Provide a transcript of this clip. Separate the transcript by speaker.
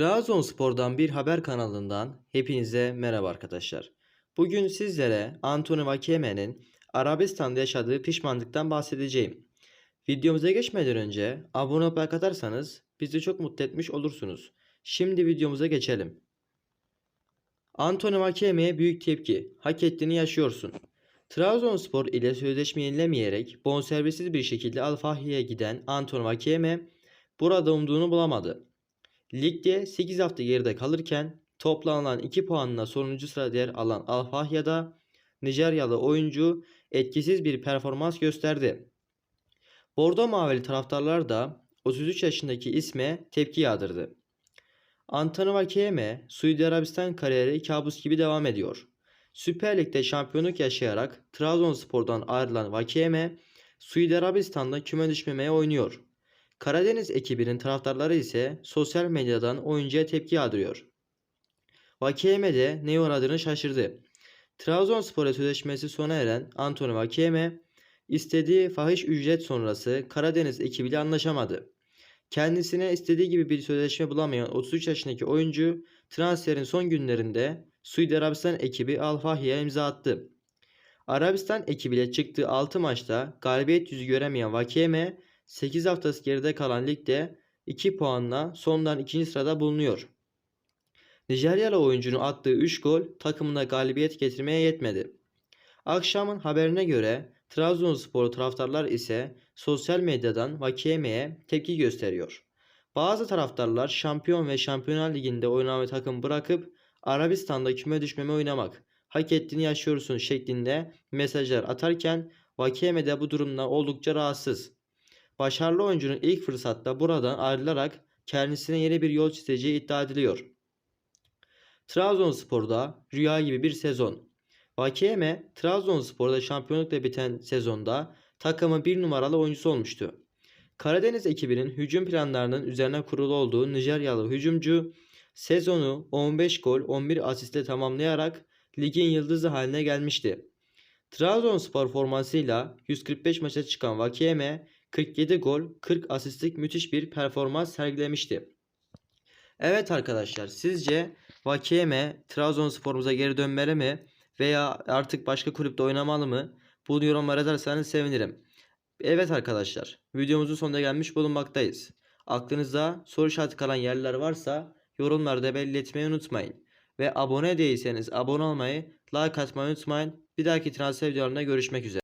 Speaker 1: Trabzonspor'dan bir haber kanalından hepinize merhaba arkadaşlar. Bugün sizlere Antonio Vakeme'nin Arabistan'da yaşadığı pişmanlıktan bahsedeceğim. Videomuza geçmeden önce abone olup like atarsanız bizi çok mutlu etmiş olursunuz. Şimdi videomuza geçelim. Antonio Vakeme'ye büyük tepki. Hak ettiğini yaşıyorsun. Trabzonspor ile sözleşme yenilemeyerek bonservisiz bir şekilde Al Fahri'ye giden Antonio Vakeme burada umduğunu bulamadı. Ligde 8 hafta geride kalırken toplanan 2 puanla sonuncu sırada yer alan Al Fahya'da Nijeryalı oyuncu etkisiz bir performans gösterdi. Bordo Mavili taraftarlar da 33 yaşındaki isme tepki yağdırdı. Antonio Vakeme, Suudi Arabistan kariyeri kabus gibi devam ediyor. Süper Lig'de şampiyonluk yaşayarak Trabzonspor'dan ayrılan Vakeme, Suudi Arabistan'da küme düşmemeye oynuyor. Karadeniz ekibinin taraftarları ise sosyal medyadan oyuncuya tepki yağdırıyor. Vakeme de ne uğradığını şaşırdı. Trabzonspor'a sözleşmesi sona eren Antonio Vakeme, istediği fahiş ücret sonrası Karadeniz ekibiyle anlaşamadı. Kendisine istediği gibi bir sözleşme bulamayan 33 yaşındaki oyuncu transferin son günlerinde Suudi Arabistan ekibi Al Fahri'ye imza attı. Arabistan ekibiyle çıktığı 6 maçta galibiyet yüzü göremeyen Vakeme 8 haftası geride kalan ligde 2 puanla sondan 2. sırada bulunuyor. Nijeryalı oyuncunun attığı 3 gol takımına galibiyet getirmeye yetmedi. Akşamın haberine göre Trabzonspor taraftarlar ise sosyal medyadan Vakeme'ye tepki gösteriyor. Bazı taraftarlar şampiyon ve şampiyonlar liginde oynamayı takım bırakıp Arabistan'da küme düşmeme oynamak, hak ettiğini yaşıyorsun şeklinde mesajlar atarken Vakeme de bu durumda oldukça rahatsız. Başarılı oyuncunun ilk fırsatta buradan ayrılarak kendisine yeni bir yol çizeceği iddia ediliyor. Trabzonspor'da rüya gibi bir sezon. Vakeme Trabzonspor'da şampiyonlukla biten sezonda takımın bir numaralı oyuncusu olmuştu. Karadeniz ekibinin hücum planlarının üzerine kurulu olduğu Nijeryalı hücumcu sezonu 15 gol 11 asistle tamamlayarak ligin yıldızı haline gelmişti. Trabzonspor formasıyla 145 maça çıkan Vakeme 47 gol 40 asistlik müthiş bir performans sergilemişti. Evet arkadaşlar sizce Vakeme Trabzonspor'umuza geri dönmeli mi veya artık başka kulüpte oynamalı mı? Bunu yorumlara yazarsanız sevinirim. Evet arkadaşlar videomuzun sonuna gelmiş bulunmaktayız. Aklınızda soru işareti kalan yerler varsa yorumlarda belli etmeyi unutmayın. Ve abone değilseniz abone olmayı, like atmayı unutmayın. Bir dahaki transfer videolarında görüşmek üzere.